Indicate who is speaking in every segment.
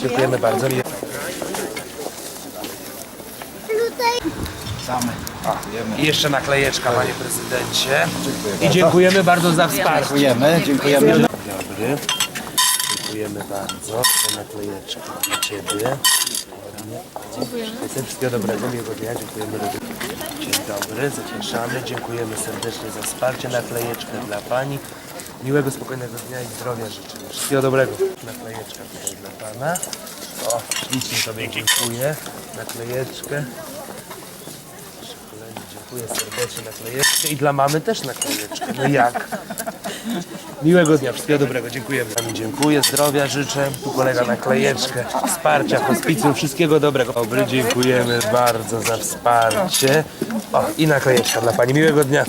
Speaker 1: Dziękujemy bardzo. I jeszcze naklejeczka, panie prezydencie. I dziękujemy bardzo za wsparcie.
Speaker 2: Dziękujemy, dziękujemy.
Speaker 1: Dobry. Dziękujemy bardzo. To naklejeczka dla Ciebie. Dziękujemy. Wszystkiego dobrego, miłego dnia. Dziękujemy. Dzień dobry, zapraszamy. Dziękujemy serdecznie za wsparcie. Naklejeczkę dla Pani. Miłego, spokojnego dnia i zdrowia życzymy. Wszystkiego dobrego. Naklejeczka tutaj dla Pana. O, ślicznie sobie dziękuję. Naklejeczkę. Dziękuję serdecznie naklejeczkę i dla mamy też naklejeczkę. No jak? Miłego dnia, wszystkiego dobrego, dziękujemy. Dziękuję, zdrowia życzę. Tu kolega naklejeczkę, wsparcia, hospicjum, wszystkiego dobrego. Dobry, dziękujemy bardzo za wsparcie. O, i naklejeczka dla Pani, miłego dnia.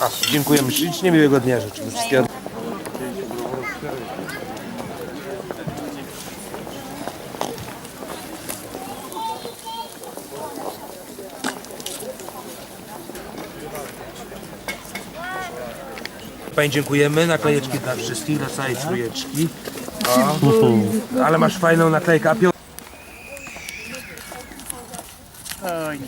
Speaker 1: A, dziękujemy ślicznie, miłego dnia życzymy. Wszystkiego Pani dziękujemy, naklejeczki dla wszystkich, dla całej trójeczki. Ale masz fajną naklejkę. A Piotr... Oj,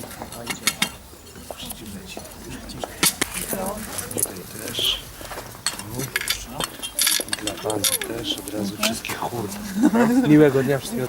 Speaker 1: Tutaj też. I dla Pani też od razu wszystkich chór. Miłego dnia wszystkiego.